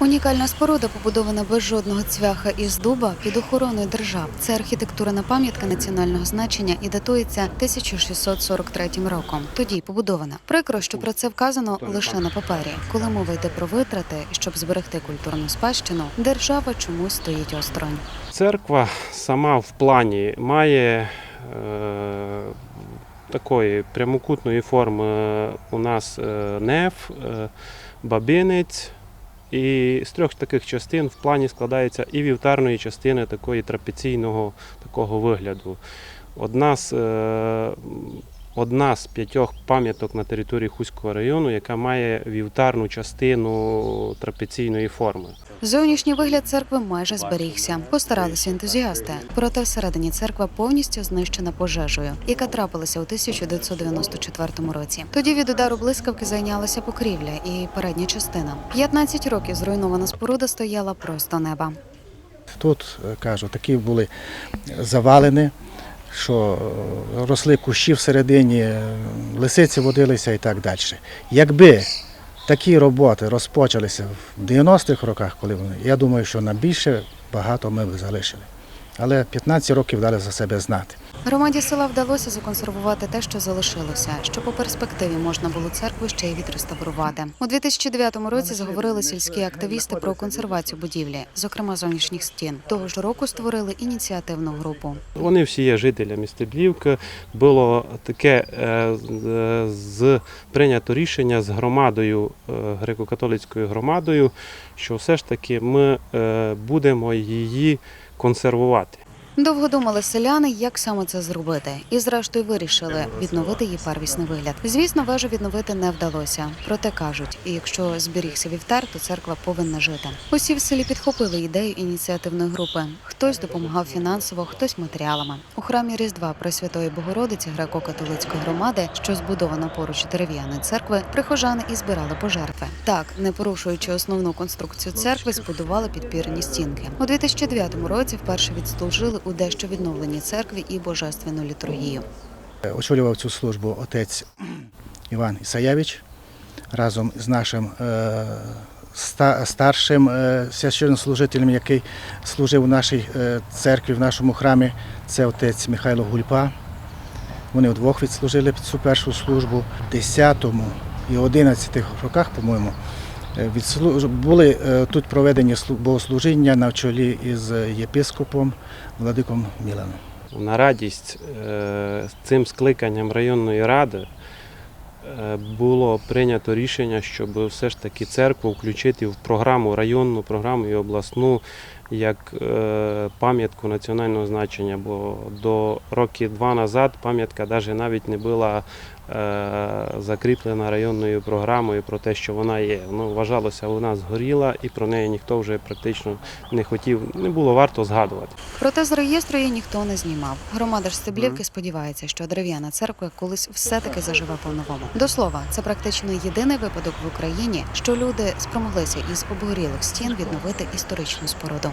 Унікальна споруда побудована без жодного цвяха із дуба під охороною держав. Це архітектурна пам'ятка національного значення і датується 1643 роком. Тоді побудована. Прикро, що про це вказано лише на папері. Коли мова йде про витрати, щоб зберегти культурну спадщину, держава чомусь стоїть осторонь. Церква сама в плані має е, такої прямокутної форми у нас е, неф, е, бабинець. І з трьох таких частин в плані складається і вівтарної частини такої трапеційного такого вигляду. Одна з, е, одна з п'ятьох пам'яток на території Хуського району, яка має вівтарну частину трапеційної форми. Зовнішній вигляд церкви майже зберігся. Постаралися ентузіасти. Проте всередині церква повністю знищена пожежею, яка трапилася у 1994 році. Тоді від удару блискавки зайнялася покрівля і передня частина. 15 років зруйнована споруда стояла просто неба. Тут, е, кажу, такі були завалини, що е, росли кущі всередині, лисиці водилися і так далі. Якби такі роботи розпочалися в 90-х роках, коли вони, я думаю, що на більше багато ми б залишили. Але 15 років дали за себе знати. Громаді села вдалося законсервувати те, що залишилося, щоб у перспективі можна було церкву ще й відреставрувати. У 2009 році заговорили сільські активісти про консервацію будівлі, зокрема зовнішніх стін. Того ж року створили ініціативну групу. Вони всі є жителями Стеблівки. Було таке е, з- з прийнято рішення з громадою, е, греко-католицькою громадою, що все ж таки ми е, будемо її консервувати. Довго думали селяни, як саме це зробити, і зрештою вирішили відновити її первісний вигляд. Звісно, вежу відновити не вдалося. Проте кажуть, і якщо зберігся вівтар, то церква повинна жити. Усі в селі підхопили ідею ініціативної групи. Хтось допомагав фінансово, хтось матеріалами. У храмі Різдва Пресвятої Богородиці греко-католицької громади, що збудована поруч дерев'яної церкви, прихожани і збирали пожертви. Так, не порушуючи основну конструкцію церкви, збудували підпірні стінки. У 2009 році вперше відслужили у дещо відновленій церкві і божественну літургію. Е, Очолював цю службу отець Іван Ісаєвич разом з нашим е, старшим е, священнослужителем, який служив у нашій церкві, в нашому храмі. Це отець Михайло Гульпа. Вони вдвох відслужили цю першу службу. В 10 і 11 роках, по-моєму, були е, тут проведені богослужіння на чолі із єпископом Владиком Міланом. На радість е, цим скликанням районної ради е, було прийнято рішення, щоб все ж таки церкву включити в програму районну програму і обласну як е, пам'ятку національного значення. Бо до років два назад пам'ятка навіть навіть не була е, закріплена районною програмою про те, що вона є. Воно вважалося, вона згоріла, і про неї ніхто вже практично не хотів, не було варто згадувати. Проте з реєстру її ніхто не знімав. Громада ж Стеблівки сподівається, що дерев'яна церква колись все-таки заживе по-новому. До слова, це практично єдиний випадок в Україні, що люди спромоглися із обгорілих стін відновити історичну споруду.